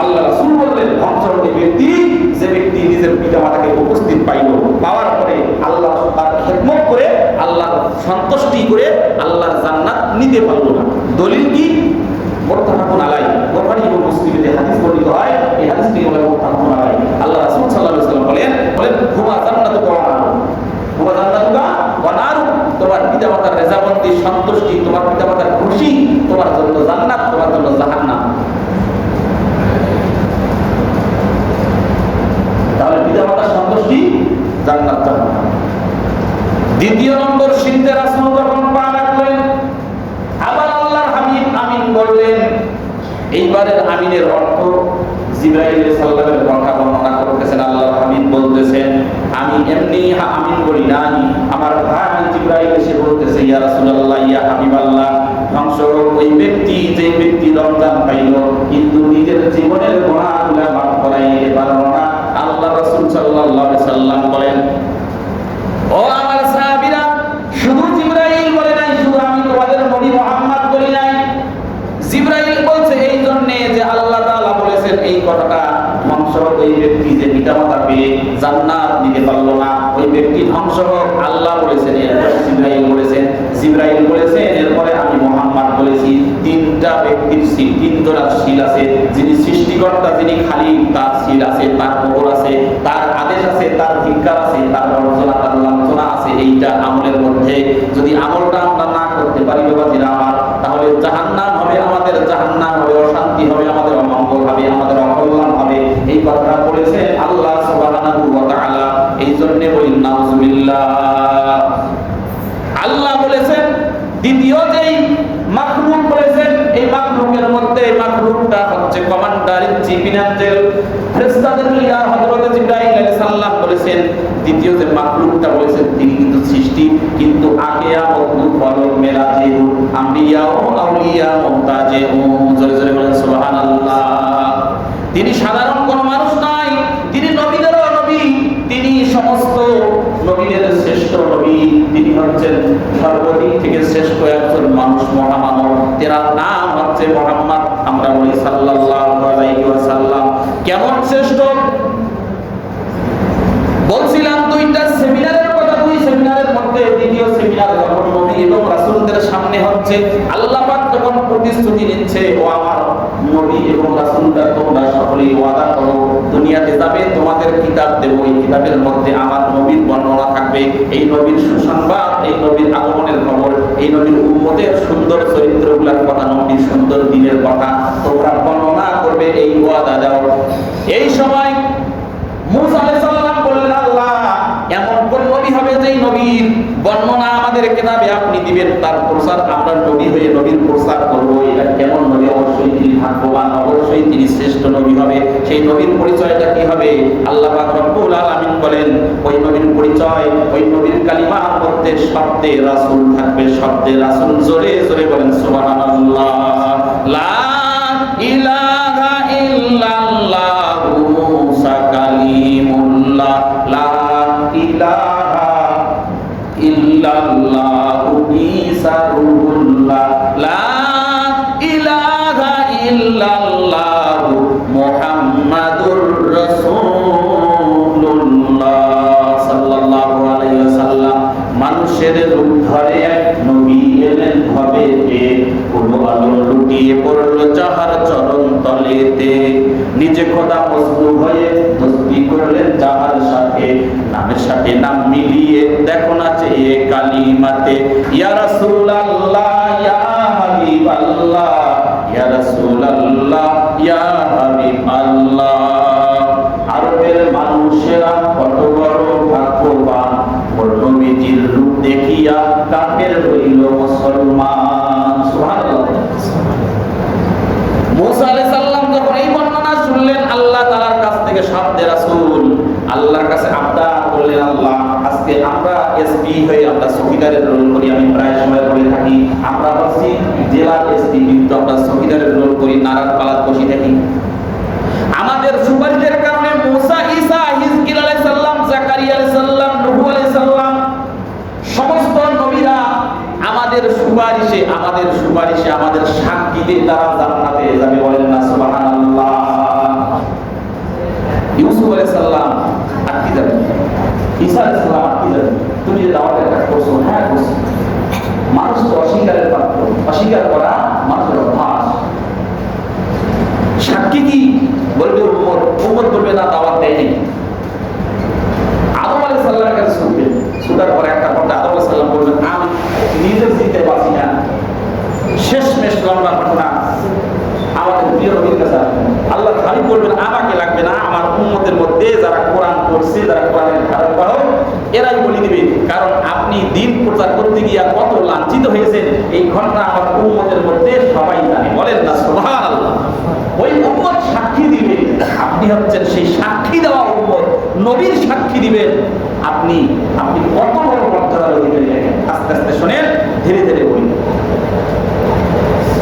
আল্লাহ রাসূল বললেন ধ্বংস ব্যক্তি, যে ব্যক্তি নিজের পিতা মাতাকে উপস্থিত পাইল, পাওয়ার পরে আল্লাহ তার খেদমত করে আল্লাহর সন্তুষ্টি করে আল্লাহর জান্নাত নিতে পারল না। দলিল কি? মোত্তাফাকুন আলাই বুখারী এবং মুসলিমে হাদিস বর্ণিত হয়, এই হাদিসটি হলো মোত্তাফাকুন আলাই আল্লাহ রাসূল সাল্লাল্লাহু আলাইহি বলেন বলেন, হুমা জান্নাতু ওয়া নারু হুমা জান্নাতুকা ওয়া নারু তোমার পিতামাতার রেজামন্দি সন্তুষ্টি, তোমার পিতামাতার খুশি, তোমার জন্য জান্নাত, তোমার জন্য জাহান্নাম। তাহলে সন্তুষ্টি জান্নাত। দ্বিতীয় নম্বর সিদ্ধে রাসূল যখন পা রাখলেন, আবার আল্লাহর হাবিব আমিন বললেন এইবারের আমিনের অর্থ জিব্রাইল সাল্লামের কথা বর্ণনা করতেছেন, আল্লাহর হাবিব বলতেছেন, আমি এমনি আমিন বলি নাই। আমার ভাই জিব্রাইল এসে বলতেছে, ইয়া রাসূলুল্লাহ, ইয়া হাবিবাল্লাহ ধ্বংস ওই ব্যক্তি, যে ব্যক্তি রমজান পাইল, কিন্তু নিজের জীবনের গুনাহগুলো মাফ করাইতে পারল না। আল্লাহ রাসূল সাল্লাল্লাহু আলাইহি সাল্লাম বলেন, ও আমার সাহাবীরা, শুধু জিব্রাইল বলে নাই, শুধু আমি তোমাদের নবী মুহাম্মদ বলি নাই। জিব্রাইল বলছে এই জন্য যে আল্লাহ তাআলা বলেছেন, এই কথাটা ধ্বংস হোক ওই ব্যক্তি যে পিতামাতা পেয়ে জান্নাত নিতে পারল না, ওই ব্যক্তি ধ্বংস হোক আল্লাহ বলেছেন, এরপরে জিব্রাইল বলেছেন জিব্রাইল বলেছেন এরপরে আমি মোহাম্মদ বলেছি, তিনটা ব্যক্তির তিন জোড়ার সিল আছে, যিনি সৃষ্টিকর্তা, যিনি খালি তার শিল আছে, তার আদেশ আছে তার ধিক্কার আছে তার অর্জনা তার লাঞ্ছনা আছে এইটা আমলের মধ্যে যদি আমলটা আমরা না করতে পারি বাবাজিরা আমার তাহলে জাহান্নাম হবে আমাদের জাহান্নাম হবে অশান্তি হবে আমাদের অমঙ্গল হবে আমাদের অকল্যাণ হবে এই কথাটা বলেছেন আল্লাহ সুবহানাহু ওয়া তাআলা এই জন্য বলি নাউজুবিল্লাহ আল্লাহ বলেছেন দ্বিতীয় যেই মাখলুক বলেছেন এই মাখলুকের মধ্যে মাখলুকটা হচ্ছে commander in chief in angel ফেরেশতাদের লিডার হযরত জিবরাইল আলাইহিস সালাম বলেছেন দ্বিতীয় যে মাখলুকটা বলেছেন, তিনি কিন্তু সৃষ্টি, কিন্তু আকিয়া মতলু ফলক মেরাজে আম্বিয়া ও আউলিয়া মুমতাজে জোরে জোরে বলেন, সুবহানাল্লাহ। তিনি সাধারণ কোন মানুষ নয় তিনি নবীদেরও নবী, তিনি সমস্ত নবীদের শ্রেষ্ঠ নবী, তিনি হচ্ছেন সর্বদিক থেকে শ্রেষ্ঠ একজন মানুষ মহামানব। তেনার নাম হচ্ছে মোহাম্মদ, আমরা বলি সাল্লাল্লাহু আলাইহি ওয়াসাল্লাম। কেমন শ্রেষ্ঠ? বলছিলাম দুইটা সেমিনারের কথা, দুই সেমিনারের মধ্যে দ্বিতীয় সেমিনার যখন নবী এবং রাসূলদের সামনে হচ্ছে আল্লাহ পাক যখন প্রতিশ্রুতি নিচ্ছে ও আমার নবী এবং রাসূলরা, তোমরা সকলেই ওয়াদা করো, দুনিয়াতে যাবে, তোমাদের কিতাব দেব, এই কিতাবের মধ্যে আমার নবীর বর্ণনা থাকবে, এই নবীর সুসংবাদ, এই নবীর আগমনের খবর, এই নবীর উম্মতের সুন্দর চরিত্রগুলোর কথা, নবীর সুন্দর দিনের কথা, তোমরা বর্ণনা করবে, এই ওয়াদা দাও। এই সময় মুসা আলাইহিস যেই নবীর বর্ণনা আমাদের কিতাবে আপনি দিবেন, তার প্রচার আমরা নবী হয়ে নবীর প্রচার করব, এটা কেমন নবী? অবশ্যই তিনি ভাগ্যবান, অবশ্যই তিনি শ্রেষ্ঠ নবী হবে। সেই নবীর পরিচয়টা কি হবে? আল্লাহ রব্বুল আলামিন বলেন, ওই নবীর পরিচয়, ওই নবীর কালিমার মধ্যে শব্দে রাসূল থাকবে, শব্দে রাসূল জোরে জোরে বলেন, সুবহানাল্লাহ, লা মিলিয়ে দেখো না চেয়ে কালিমাতে ইয়া রাসূলুল্লাহ ইয়া হাবিবাল্লাহ ইয়া রাসূলুল্লাহ চকিদারের রোল করি, আমি প্রায় সময় বলে থাকি আমরা হচ্ছি জেলার এসপি, কিন্তু আমরা চকিদারের রোল করি নারায়ণ পালাত বসে থাকি। আমাদের সুপারিশের কারণে মোসা ইসা হিজকিল আলাইহিস সালাম, জাকারিয়া আলাইহিস সালাম, নূহ আলাইহিস সালাম, সমস্ত নবীরা আমাদের সুপারিশে আমাদের সুপারিশে, আমাদের সাক্ষীতে তারা জান্নাতে যাবে বলেন না, সুবহানাল্লাহ। ইউসুফ আলাইহিস সালাম আটকে যাবে। ঈসা আলাইহিস সালাম আটকে যাবে। তুমি যে দাওয়াতের গোসল হ্যাঁ গোসল মানুষ তো অস্বীকারের পাত্র অস্বীকার করা মানুষের অভ্যাস সাক্ষী কি বলবে উপর উপর করবে না দাওয়াত দেয়নি আদম আলী সাল্লামের কাছে শুনবেন শোনার পরে একটা কথা আদম আলী সাল্লাম বলবেন আমি নিজে জিতে পারছি না শেষ মেশ লম্বা ঘটনা আমাদের প্রিয় নবীর কাছে আল্লাহ খালি বলবেন, আমাকে লাগবে না, আমার উম্মতের মধ্যে যারা কোরআন পড়ছে, যারা কোরআনের ধারণ করো এরাই বলে দিবে। কারণ আপনি দিন প্রচার করতে গিয়া কত লাঞ্ছিত হয়েছেন, এই ঘটনা আমার উম্মতের মধ্যে সবাই জানে। বলেন না আল্লাহ ওই উম্মত সাক্ষী দিবে। আপনি হচ্ছেন সেই সাক্ষী দেওয়া উম্মত, নবীর সাক্ষী দিবেন। আপনি আপনি কত বড় মর্যাদার অধিকারী আস্তে আস্তে শোনেন, ধীরে ধীরে বলি।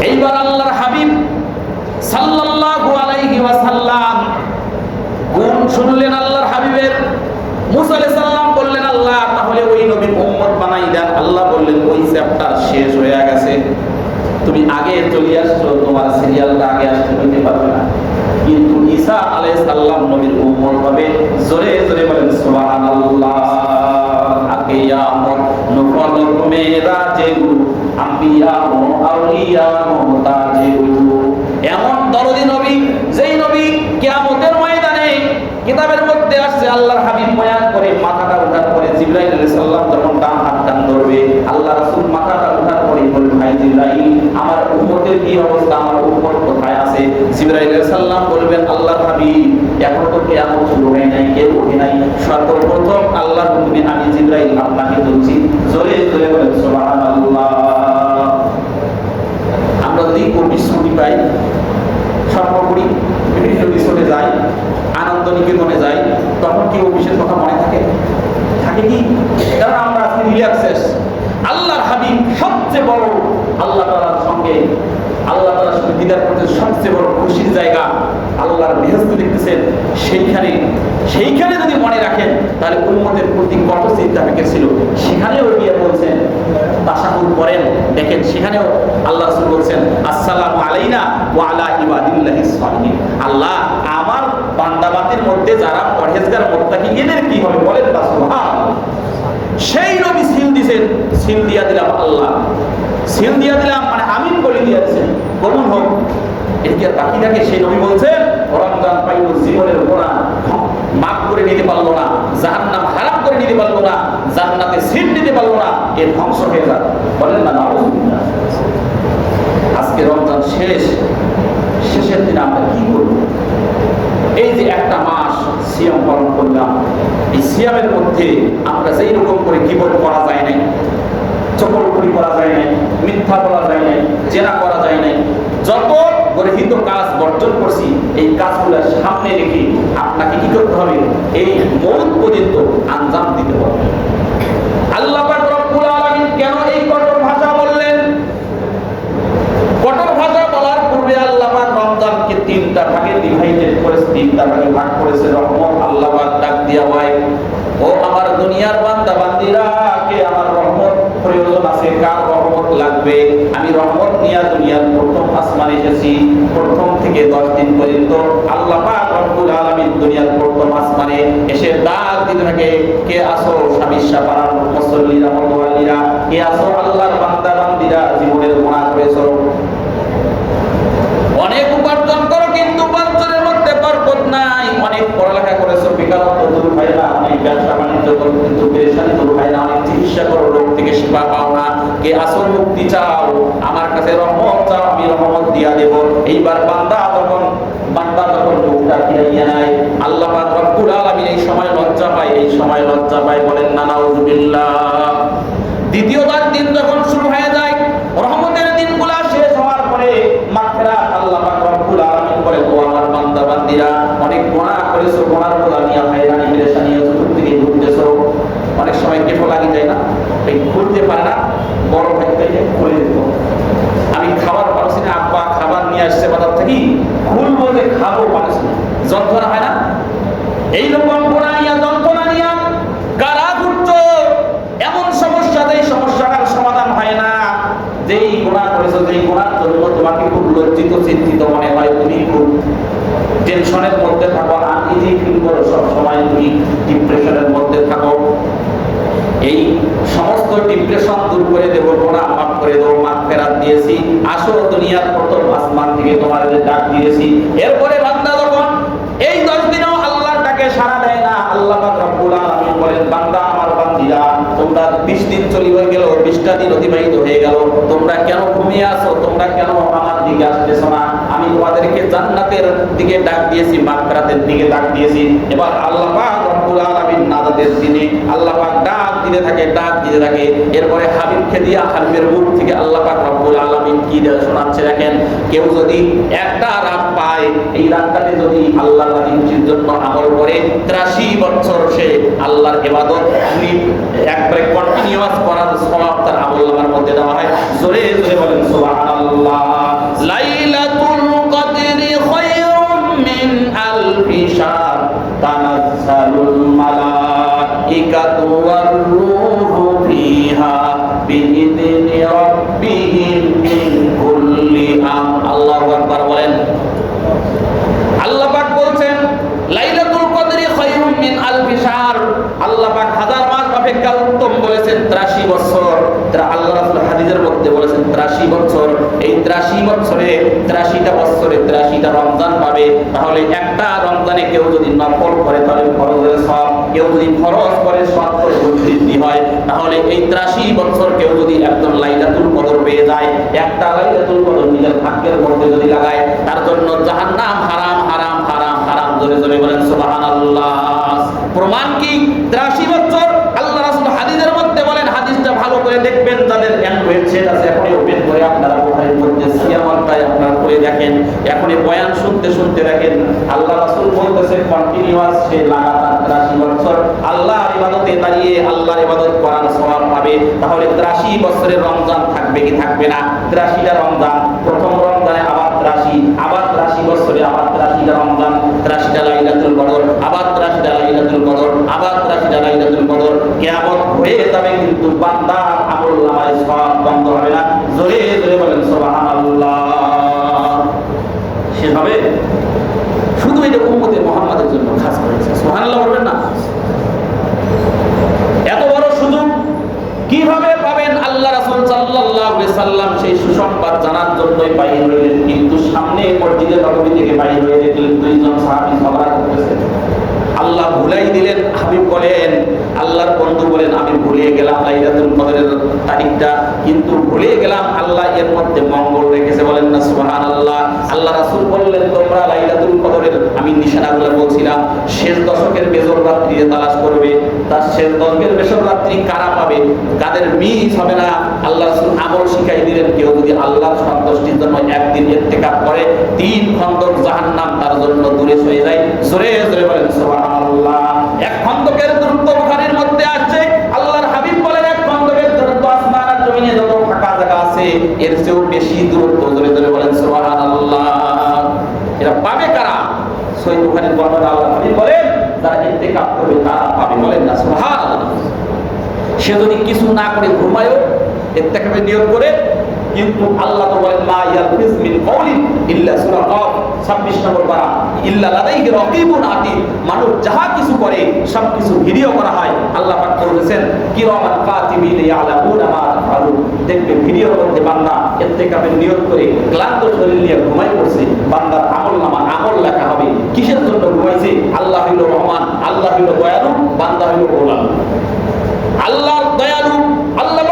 এইবার আল্লাহর হাবিব সাল্লাল্লাহু আলাইহি ওয়াসাল্লাম গুণ শুনলেন আল্লাহর হাবিবের। মুসা আলাইহিস সালাম বললেন, আল্লাহ, তাহলে ওই নবীর উম্মত বানাই দেন। আল্লাহ বললেন, ওই চ্যাপ্টার শেষ হয়ে গেছে। তুমি আগে চলে আসছো, তোমার সিরিয়ালটা আগে আসতে হইতে পারবে না। কিন্তু ঈসা আলাইহিস সালাম নবীর উম্মত হবে। জোরে জোরে বলেন, সুবহানাল্লাহ কিয়ামত নুফল মেরা জেগু আম্বিয়া ও আউলিয়া মুহতাজেগু এমন দরদি নবী, যেই নবী কিয়ামতের ময়দানে কিতাবের মধ্যে আসছে, আল্লাহর হাবিব বয়ান করে মাথাটা উঠার পরে জিবরাইল আলাইহিস সালাম যখন ডান হাত টান ধরবে, আল্লাহ রাসূল মাথাটা উঠার পরে বলবে, ভাই জিবরাইল, আমার উম্মতের কি অবস্থা? আমার উম্মত কোথায় আছে? জিবরাইল আলাইহিস সালাম বলবেন, আল্লাহর হাবিব, এখন তো কিয়ামত শুরু হয় নাই, কেউ ওঠে নাই। সর্বপ্রথম আল্লাহর হুকুমে আমি জিবরাইল আপনাকে তুলছি জোরে জোরে বলেন, সুবহানাল্লাহ। আমরা যদি কর্মী ছুটি পাই আনন্দ নিকেতনে যাই তখন কি অফিসের কথা মনে থাকে? থাকে কি? কারণ আমরা আজকে রিল্যাক্সেস আল্লাহর হাবিব সবচেয়ে বড় আল্লাহ তাআলার সঙ্গে, আল্লাহ তাআলার সঙ্গে দিদার করতে সবচেয়ে বড় খুশির জায়গা আল্লাহর বেহেস্ত দেখতেছেন সেইখানে। সেইখানে যদি মনে রাখেন, তাহলে উন্মতের প্রতি কত চিন্তা থেকে ছিল। সেখানেও গিয়ে বলছেন তাশাহুদ পড়েন দেখেন, সেখানেও আল্লাহ বলছেন, আসসালামু আলাইনা ওয়া আলা ইবাদিল্লাহিস সালিহিন। আল্লাহ মধ্যে যারা পরহেজগার মুত্তাকি, এদের কি হবে বলেন না সুবহানাল্লাহ সেই নবী সিল দিছেন, সিল দিয়া দিলাম আল্লাহ। সিল দিয়া দিলাম মানে আমিন বলে দিয়া দিছেন। কবুল হোক এদিকে বাকি থাকে? সেই নবী বলছেন, রমজান পাইল জীবনের গোনা মাফ করে নিতে পারল না, জাহান্নাম হারাম করে নিতে পারল না জান্নাতে সিট নিতে পারল না, এ ধ্বংস হয়ে যাক বলেন না আজকে রমজান শেষ, শেষের দিন আমরা কি করব? এই যে মাস সিয়াম পালন করলাম। এই সিয়ামের মধ্যে আমরা যেই রকম করে কিবত করা যায় নাই চকলপুরি করা যায় নাই, মিথ্যা বলা যায় নাই, জেনা করা যায় নাই, যত গর্হিত কাজ বর্জন করছি, এই কাজগুলো সামনে রেখে আপনাকে কি করতে হবে? এই মৌত পর্যন্ত আঞ্জাম দিতে হবে। আল্লাহ কেন এই কঠোর ভাষা বললেন কঠোর ভাষা বলার পূর্বে আল্লাহ পাক তিনটা ভাগে ডিভাইডেড করেছে, তিনটা ভাগে ভাগ করেছে, রহমত আল্লাহ ডাক দিয়া হয় ও আমার দুনিয়ার বান্দা বান্দিরা কে আমার রহমত প্রয়োজন আছে, কার রহমত লাগবে? আমি রহমত নিয়ে দুনিয়ার প্রথম আসমানে এসেছি, প্রথম থেকে দশ দিন পর্যন্ত আল্লাহ রব্বুল আলামিন দুনিয়ার প্রথম আসমানে এসে ডাক দিতে থাকে, কে আসো স্বামী সাপাড়ার মুসল্লিরা মতওয়ালিরা কে আসো আল্লাহর বান্দা বান্দিরা জীবনের গুনাহ করেছ অনেক উপার্জন করো কিন্তু উপার্জনের মধ্যে বরকত নাই অনেক পড়ালেখা করেছ বেকারত্ব দূর হয় না অনেক ব্যবসা বাণিজ্য করো অনেক চিকিৎসা করো, রোগ থেকে সেবা পাও না। কে আসল মুক্তি চাও, আমার কাছে রহমত চাও, আমি রহমত দিয়া দেব। এইবার বান্দা তখন বান্দা আল্লাহ এই সময় লজ্জা এই সময় লজ্জা বলেন দ্বিতীয়বার দিন যখন শুরু হয়ে যায় রহমতের দিনগুলা শেষ হওয়ার পরে মাগফিরাত আল্লাহ পাক রব্বুল আলামিন বলে ও আমার বান্দা বান্দিরা অনেক গুনাহ করেছ গুনার ফলা নিয়ে হয়রানি পেরেশানি চতুর্থ থেকে ঘুরতেছো অনেক সময় কেটো লাগি যায় না এই খুলতে পারে না বড় ভাই থেকে খুলে দিত আমি খাবার পারছি না আব্বা খাবার নিয়ে আসছে বাজার থেকে খুলবো যে খাব পারছি না যন্ত্রণা হয় না এইরকম গোড়া নিয়ে যন্ত্রণা নিয়ে কারা ঘুরছো এমন সমস্যা যেই সমস্যাটার সমাধান হয় না যেই গোড়া করেছ যেই গোড়ার জন্য তোমাকে খুব লজ্জিত চিন্তিত মনে হয় তুমি খুব টেনশনের মধ্যে থাকো আনইজি ফিল করো সব সময় তুমি ডিপ্রেশনের মধ্যে থাকো এই সমস্ত ডিপ্রেশন দূর করে দেবো গোনা মাফ করে দেবো মাফ ফেরাত দিয়েছি থেকে তোমার ডাক দিয়েছি এরপরে বান্দা যখন এই দশ দিনেও আল্লাহর ডাকে সাড়া দেয় না আল্লাহ পাক রব্বুল আলামিন বলেন বান্দা আমার বান্দিরা তোমরা 20 দিন চলি হয়ে 20টা দিন অতিবাহিত হয়ে গেল। তোমরা কেন ঘুমিয়ে আসো তোমরা কেন আমার দিকে আসতেছ না? আমি তোমাদেরকে জান্নাতের দিকে ডাক দিয়েছি মাকরাতের দিকে ডাক দিয়েছি। এবার আল্লাহ আলামিন দিনে আল্লাহ পাক ডাক দিতে থাকে, ডাক দিতে থাকে। এরপরে হাবিবকে দিয়া হাবিবের মুখ থেকে আল্লাহ পাক আলামিন কি শোনাচ্ছে দেখেন? কেউ যদি একটা রাত পায়, এই রাতটাতে যদি আল্লাহর রাজির জন্য আমল করে 83 বছর সে আল্লাহর একবারে কন্টিনিউয়াস করার আমল নামার মধ্যে দেওয়া হয়। জোরে জোরে বলেন 83 বছরে 83টা বছরে 83টা রমজান পাবে, তাহলে একটা রমজানে কেউ যদি নফল করে, তাহলে ফরজের সওয়াব। কেউ যদি ফরজ করে সত্তর বৃদ্ধি হয়। তাহলে এই 83 বছর কেউ যদি একদম লাইলাতুল কদর পেয়ে যায়, একটা লাইলাতুল কদর নিজের ভাগ্যের মধ্যে যদি লাগায়, তার জন্য জাহান্নাম হারাম হারাম হারাম হারাম, জোরে জোরে বলেন, সুবহানাল্লাহ। প্রমাণ কি? 83 বছর আল্লাহ রাসূল হাদিসের মধ্যে বলেন, হাদিসটা ভালো করে দেখবেন, যাদের অ্যান্ড্রয়েড সেট আছে এখনই ওপেন করে আপনারা কোথায় মধ্যে সিয়ামারটাই দেখেন, এখনই বয়ান শুনতে শুনতে দেখেন, আল্লাহ রাসূল বলতেছে কন্টিনিউয়াস সে লাগাতার 83 বছর। আল্লাহর ইবাদতে দাঁড়িয়ে আল্লাহর ইবাদত করার সওয়াব পাবে। তাহলে 83 বছরের রমজান থাকবে কি থাকবে না? 83টা রমজান, প্রথম রমজানে আবার 83 আবার 83 বছরে আবার 83টা রমজান 83টা লাইলাতুল কদর, আবার 83টা লাইলাতুল কদর, আবার 83টা লাইলাতুল কদর। কিয়ামত হয়ে যাবে কিন্তু বান্দার সেভাবে শুধু এটা উম্মতে মুহাম্মাদের জন্য খাস করেছে সুবহানাল্লাহ বলবেন না। এত বড় সুযোগ কীভাবে পাবেন আল্লাহ রাসূল আলাইহি সাল্লাম সেই সুসংবাদ জানার জন্যই বাইরে হইলেন? কিন্তু সামনে মসজিদে নববী থেকে বাইরে হয়ে দেখলেন দুইজন সাহাবী ঝগড়া করতেছে। আল্লাহ ভুলাই দিলেন, হাবিব বলেন, আল্লাহর বন্ধু বলেন, আমি ভুলিয়ে গেলাম, লাইলাতুল কদরের তারিখটা কিন্তু ভুলিয়ে গেলাম আল্লাহ এর মধ্যে মঙ্গল রেখেছে, বলেন না, সুবহানাল্লাহ। আল্লাহ রাসূল বললেন, তোমরা লাইলাতুল কদরের আমি নিশানাগুলো বলছিলাম, শেষ দশকের বেজর রাত্রিতে তালাশ করবে। তার শেষ দশকের বেজর রাত্রি কারা পাবে? কাদের মিস হবে না? আল্লাহ রাসূল আমল শিখাই দিলেন, কেউ যদি আল্লাহর সন্তুষ্টির জন্য একদিন ইত্তেকাব করে, তিন খন্দক জাহান্নাম তার জন্য দূরে সরে যায়। জোরে জোরে বলেন, সুবহানাল্লাহ। এক খন্দকের দূরত্ব বুখারীর মধ্যে আছে আল্লাহর হাবিব বলেন এক খন্দকের দূরত্ব আসমান আর জমিনে যত ফাঁকা জায়গা আছে এর চেয়েও বেশি দূরত্ব ধরে ধরে বলেন আল্লাহ এরা পাবে কারা? সহিহ বুখারীর বর্ণনা আল্লাহ হাবিব বলেন, যারা ইত্তেকাব করবে, তারা পাবে। বলেন না, সুবহানাল্লাহ। সে যদি কিছু না করে ঘুমায়ও থেকে নিয়োগ করে কিন্তু আল্লাহ তো বলেন মা মিন কওলিন ইল্লা সূরা কফ 26 নম্বর পারা। ইল্লা লাদাইহি রাকিবুন আতীদ মানুষ যাহা কিছু করে সব কিছু ভিডিও করা হয়। আল্লাহ পাক বলেছেন কাতিবিন মা দেখবে বান্দা নিয়োগ করে ক্লান্ত শরীর নিয়ে পড়ছে। বান্দার আমল নামা, আমল লেখা হবে। কিসের জন্য ঘুমাইছে? আল্লাহ হইল রহমান, আল্লাহ হইল দয়ালু, বান্দা হইল গোলাম। দয়ালু, আল্লাহ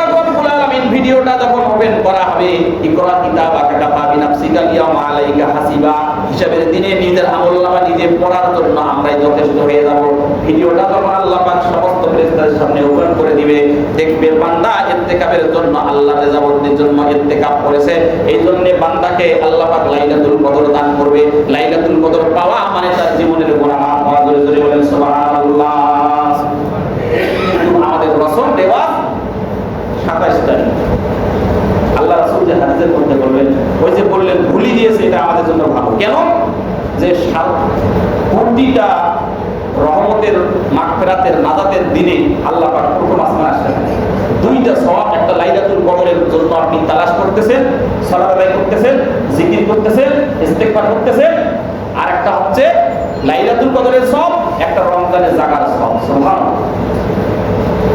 ভিডিওটা যখন ওপেন করা হবে, ইকরা কিতাব কিতাবাকা কাফা বিনাফসিকা ইয়াউমা আলাইকা হাসিবা হিসাবের দিনে নিজের আমলনামা নিজে পড়ার জন্য আমরাই যথেষ্ট হয়ে যাব। ভিডিওটা যখন আল্লাহ পাক সমস্ত ফেরেশতাদের সামনে ওপেন করে দিবে, দেখবে বান্দা ইত্তেকাবের জন্য আল্লাহ রেজাবতের জন্য ইত্তেকাব করেছে। এই জন্য বান্দাকে আল্লাহ পাক লাইলাতুল কদর দান করবে। লাইলাতুল কদর পাওয়া মানে তার জীবনের গুনাহ। মাফ হওয়া জোরে জোরে বলেন, সুবহানাল্লাহ। আমাদের রসম দেওয়া সাতাইশ তারিখ। ওই যে বললেন, ভুলি দিয়েছে এটা আমাদের জন্য ভালো। কেন? যে রহমতের মাগফিরাতের নাজাতের দিনে আল্লাহ প্রথম আসমান দুইটা একটা লাইলাতুল জন্য আপনি তালাশ করতেছেন করতেছেন, জিকির করতেছেন করতেছেন আর একটা হচ্ছে লাইলাতুল কদরের সব একটা রমজানের জাগার সব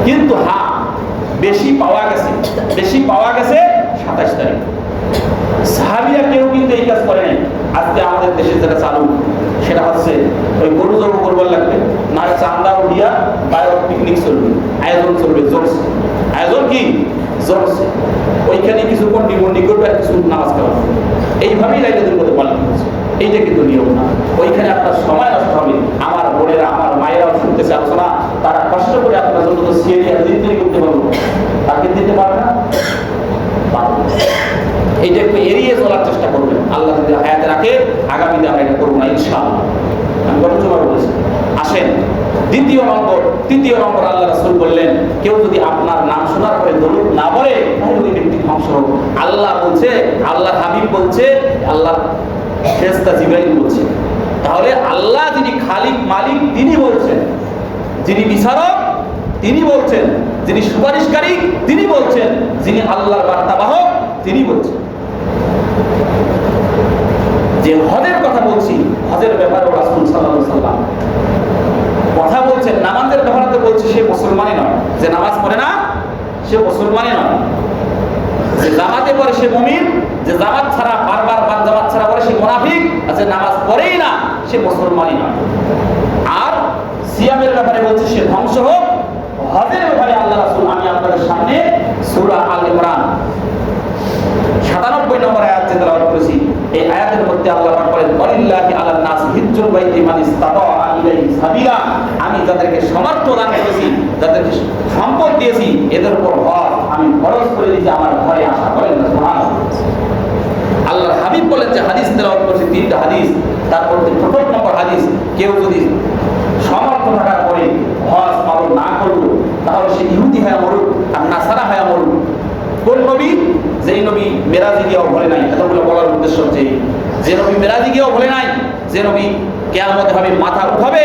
কিন্তু হ্যাঁ বেশি পাওয়া গেছে, বেশি পাওয়া গেছে সাতাশ তারিখ। সাহাবিয়া কেউ কিন্তু এই কাজ করে আজকে আমাদের দেশে যেটা চালু, সেটা হচ্ছে ওই গরু জব করবার লাগবে না চান্দা উঠিয়া বায়ো পিকনিক চলবে, আয়োজন চলবে জোরছে আয়োজন কি? জোরছে ওইখানে কিছু কন্ডি মন্ডি করবে আর কিছু নামাজ কালাম এইভাবেই রাইজাদের মধ্যে পালন করছে। এইটা কিন্তু নিয়ম না। ওইখানে আপনার সময় নষ্ট হবে। আমার বোনেরা, আমার মায়েরাও শুনতেছে আলোচনা। তারা কষ্ট করে আপনার জন্য তো সিএরিয়া দিন তৈরি করতে পারব তাকে দিতে পারবে না। এইটা একটু এড়িয়ে চলার চেষ্টা করবেন। আল্লাহ যদি হায়াতে রাখে আগামীতে আমরা এটা করব না, ইনশাআল্লাহ। আমি বলেছি। আসেন, দ্বিতীয় নম্বর, তৃতীয় নম্বর আল্লাহ রাসূল বললেন, কেউ যদি আপনার নাম শোনার পরে দরুদ না বলে তাহলে ওই ব্যক্তি ধ্বংস আল্লাহ বলছে আল্লাহ হাবিব বলছে আল্লাহ ফেরেশতা জিবরাইল বলছে। তাহলে আল্লাহ যিনি খালিক মালিক, তিনি বলছেন। যিনি বিচারক, তিনি বলছেন। যিনি সুপারিশকারী, তিনি বলছেন, যিনি আল্লাহর বার্তাবাহক, তিনি বলছেন। যে হজের কথা বলছি, হজের ব্যাপারে রাসূল সাল্লাম কথা বলছেন, নামাজের ব্যাপারে তো বলছে, সে মুসলমানই নয়। যে নামাজ পড়ে না, সে মুসলমানই নয়। যে জামাতে পড়ে সে মুমিন, যে জামাত ছাড়া বারবার বার জামাত ছাড়া পড়ে সে মুনাফিক, আর যে নামাজ পড়েই না, সে মুসলমানই নয়। আর সিয়ামের ব্যাপারে বলছে, সে ধ্বংস হোক হজের ব্যাপারে আল্লাহ রাসূল, আমি আপনাদের সামনে সূরা আল ইমরান। সাতানব্বই নম্বর আয়াত যে তেলাওয়াত করেছি। এই আয়াতের মধ্যে আল্লাহ পাক বলেন, ওয়ালিল্লাহি আলান নাস হিজ্জুল বাইতি মান ইসতাতা ইলাইহি সাবিলা। আমি যাদেরকে সমর্থ দান করেছি, যাদেরকে সম্পদ দিয়েছি, এদের উপর হজ আমি খরচ করে দিয়েছি, আমার ঘরে আসা বলেন না, সুবহানাল্লাহ। আল্লাহর হাবিব বলেন যে হাদিস তেলাওয়াত করেছি, তিনটা হাদিস। তারপর যে প্রথম নম্বর হাদিস, কেউ যদি সমর্থ থাকার পরে হজ পালন না করল তাহলে সে ইহুদি হয়ে মরুক আর নাসারা হয়ে মরুক। কোন নবী? যেই নবী মেরাজি গিয়েও ভরে নাই। এতগুলো বলার উদ্দেশ্য হচ্ছে, যে নবী মেরাজি গিয়েও ভরে নাই, যে নবী কেয়ামত হবে মাথা উঠাবে,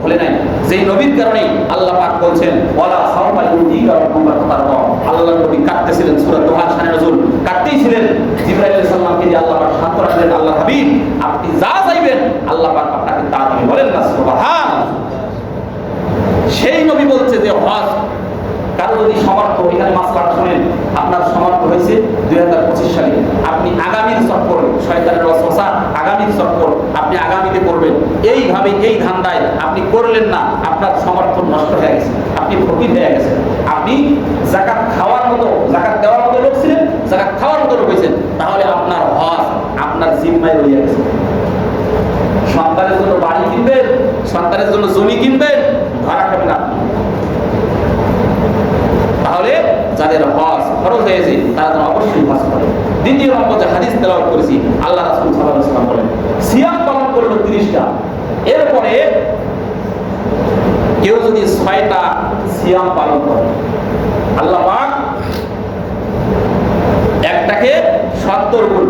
ভুলে নাই। যেই নবীর কারণে আল্লাহ পাক বলছেন, ওয়ালা সাওফা ইউতিকা রাব্বুকা আল্লাহ নবী কাটতেছিলেন সূরা দোহা শানে নজুল কাটতেই ছিলেন। জিবরাইল আলাইহিস সালামকে দিয়ে আল্লাহ পাক শান্ত রাখলেন আল্লাহ হাবিব, আপনি যা চাইবেন, আল্লাহ পাক আপনাকে তা দিবেন বলেন না, সুবহান সেই নবী বলছে যে, হজ। কারও যদি সমর্থ এখানে মাসলাটা শোনেন, আপনার সমর্থ হয়েছে দুই হাজার পঁচিশ সালে। আপনি আগামীর চক্কর শয়তানের অসংসা আগামীর চক্কর আপনি আগামীতে করবেন। এইভাবে এই ধান্দায় আপনি করলেন না, আপনার সমর্থন নষ্ট হয়ে গেছে, আপনি ফকির হয়ে গেছেন। আপনি জাকাত খাওয়ার মতো জাকাত দেওয়ার মতো লোক ছিলেন জাকাত খাওয়ার মতো হয়েছেন, তাহলে আপনার হজ, আপনার জিম্মায় রয়ে গেছে। সন্তানের জন্য বাড়ি কিনবেন, সন্তানের জন্য জমি কিনবেন ভাড়া আপনি তাহলে যাদের হজ খরচ হয়েছে, তারা অবশ্যই হজ করে দ্বিতীয় নম্বর যে হাদিস তেলাওয়াত করেছি, আল্লাহ রাসূল সাল্লাল্লাহু আলাইহি বলেন, সিয়াম পালন করল 30টা এরপরে কেউ যদি ছয়টা সিয়াম পালন করে, আল্লাহ পাক একটাকে সত্তর গুণ,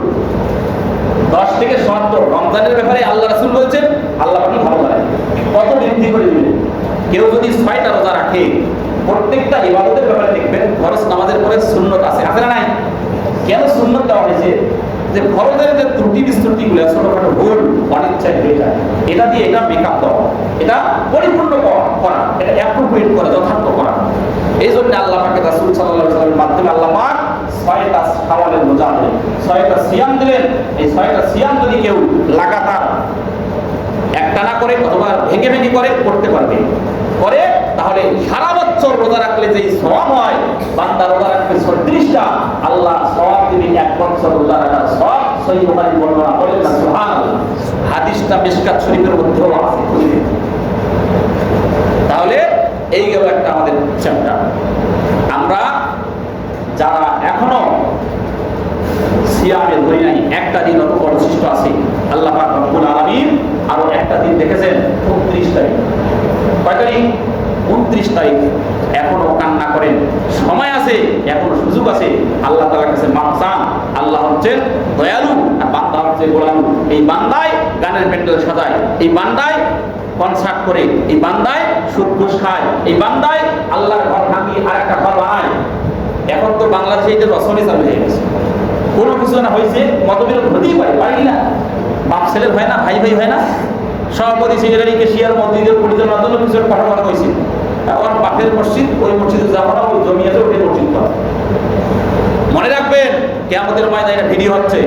দশ থেকে সত্তর। রমজানের ব্যাপারে আল্লাহ রাসূল বলছেন, আল্লাহ পাক ভালো লাগে কত বৃদ্ধি করে দিবেন কেউ যদি ছয়টা রোজা রাখে, প্রত্যেকটা ইবাদতের ব্যাপারে দেখবেন ফরজ নামাজের পরে সুন্নত আছে। আছে না নাই? কেন সুন্নত দেওয়া হয়েছে? যে ফরজের যে ত্রুটি বিস্ত্রুটিগুলো ছোটখাটো ভুল, অনিচ্ছায় হয়ে যায়। এটা দিয়ে এটা মেকআপ দেওয়া এটা পরিপূর্ণ করা- এটা অ্যাপ্রোপ্রিয়েট করা, যথার্থ করা। এই জন্য আল্লাহ পাকে রাসূল সাল্লাল্লাহু আলাইহি ওয়াসাল্লামের মাধ্যমে আল্লাহ পাক ছয়টা সাওয়ালের রোজা দিলেন। ছয়টা সিয়াম দিলেন। এই ছয়টা সিয়াম যদি কেউ লাগাতার একটানা করে অথবা ভেঙে ভেঙে করে, করতে পারবে। করে, তাহলে সারা বছর রোজা রাখলে যে সওয়াব হয়, বান্দা রোজা রাখবে ছত্রিশটা আল্লাহ সওয়াব দিবে এক বছর রোজা রাখার সওয়াব সহি বর্ণনা করেন না, সুবহানাল্লাহ। হাদিসটা মিশকাত শরীফের মধ্যেও আছে তাহলে এই গেল একটা আমাদের চ্যাপ্টার আমরা যারা এখনও সিয়ামে ধরি নাই, একটা দিন অত অবশিষ্ট আছে, আল্লাহ পাক রব্বুল আলামিন আরও একটা দিন দেখেছেন 29 তারিখ। কয় তারিখ 29 তারিখ এখনও কান্না করেন। সময় আছে, এখনও সুযোগ আছে। আল্লাহ তাআলার কাছে মাপ আল্লাহ হচ্ছেন দয়ালু আর বান্দা হচ্ছে গোলালু এই বান্দায় গানের প্যান্ডেল সাজায়, এই বান্দায় কনসার্ট করে, এই বান্দায় সুদ খায়, এই বান্দায় আল্লাহর ঘর ভাঙিয়ে আরেকটা ঘর বানায়। এখন তো বাংলাদেশে এটা রসনই চালু হয়ে গেছে। কোনো কিছু না হয়েছে, মতবিরোধ হতেই পারে, পারি না? বাপ ছেলের হয় না ভাই ভাই হয় না। সভাপতি সেক্রেটারিকে শিয়ার মসজিদের পরিচালনার জন্য কিছু পাঠা করা হয়েছে ওর বাপের মসজিদ, ওই মসজিদে না ওই জমি আছে ওটাই মসজিদ করা। মনে রাখবেন কেমতের ময়দানে এটা ভিডিও হচ্ছে।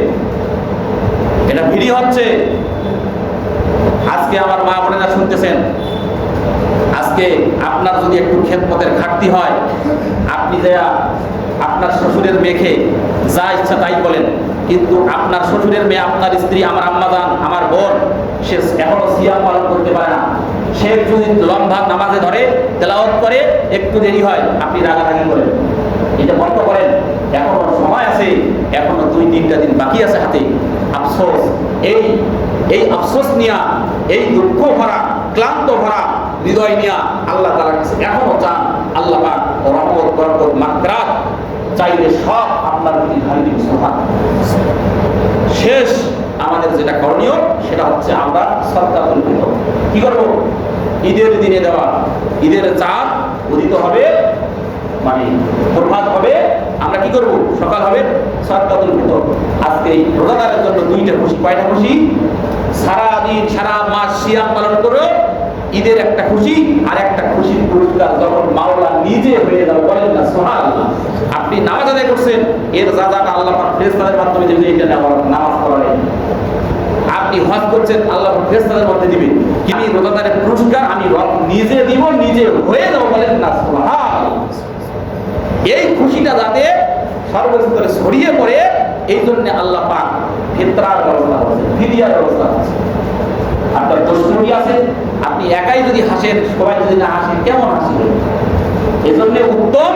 এটা ভিডিও হচ্ছে। আজকে আমার মা বোনেরা শুনতেছেন, আজকে আপনার যদি একটু খেদমতের ঘাটতি হয়, আপনি যা আপনার শ্বশুরের মেখে যা ইচ্ছা তাই বলেন। কিন্তু আপনার শ্বশুরের মেয়ে, আপনার স্ত্রী, আমার আম্মাদান আমার বোন, সে এখনও সিয়াম পালন করতে পারে না। সে যদি লম্বা নামাজে ধরে, তেলাওয়াত করে, একটু দেরি হয়, আপনি রাগারাগি করেন। এটা বন্ধ করেন। এখনও সময় আছে, এখনও দুই তিনটা দিন বাকি আছে হাতে। আফসোস, এই এই আফসোস নিয়া, এই দুঃখ ভরা, ক্লান্ত ভরা হৃদয় নিয়া আল্লাহ তালার কাছে এখনও চান, আল্লাহ পাক রহমত, বরকত মাত্রাত চাইলে সব আপনার ধারি সোহান শেষ আমাদের যেটা করণীয়, সেটা হচ্ছে আমরা সরকার কি করব? ঈদের দিনে দেওয়া। ঈদের চাঁদ উদিত হবে মানে প্রভাত হবে। আমরা কি করব? সকাল হবে ভিতর আজকে এই রোজাদারের জন্য দুইটা খুশি। কয়টা খুশি? সারা দিন সারা মাস সিয়াম পালন করে ঈদের একটা খুশি আর একটা খুশির পুরস্কার যখন মাওলা নিজে হয়ে যাবে বলেন না, সুবহানাল্লাহ। আপনি নামাজ আদায় করছেন, এর জাজাটা আল্লাহ পাক ফেরেশতাদের মাধ্যমে যদি এটা নেওয়া নামাজ পড়ালেন আপনি হজ করছেন, আল্লাহ ফেরেশতাদের মধ্যে দিবে। আমি রোজাদারের পুরস্কার, আমি নিজে দিব, নিজে হয়ে যাব বলেন না, সুবহানাল্লাহ। এই খুশিটা যাতে সর্বস্তরে ছড়িয়ে পড়ে, এই জন্য আল্লাহ পাক ফিতরার ব্যবস্থা আছে ফিদিয়ার ব্যবস্থা আছে আপনার দোষী আছে? আপনি একাই যদি হাসেন সবাই যদি না হাসেন কেমন হাসিবেন এই জন্য উত্তম।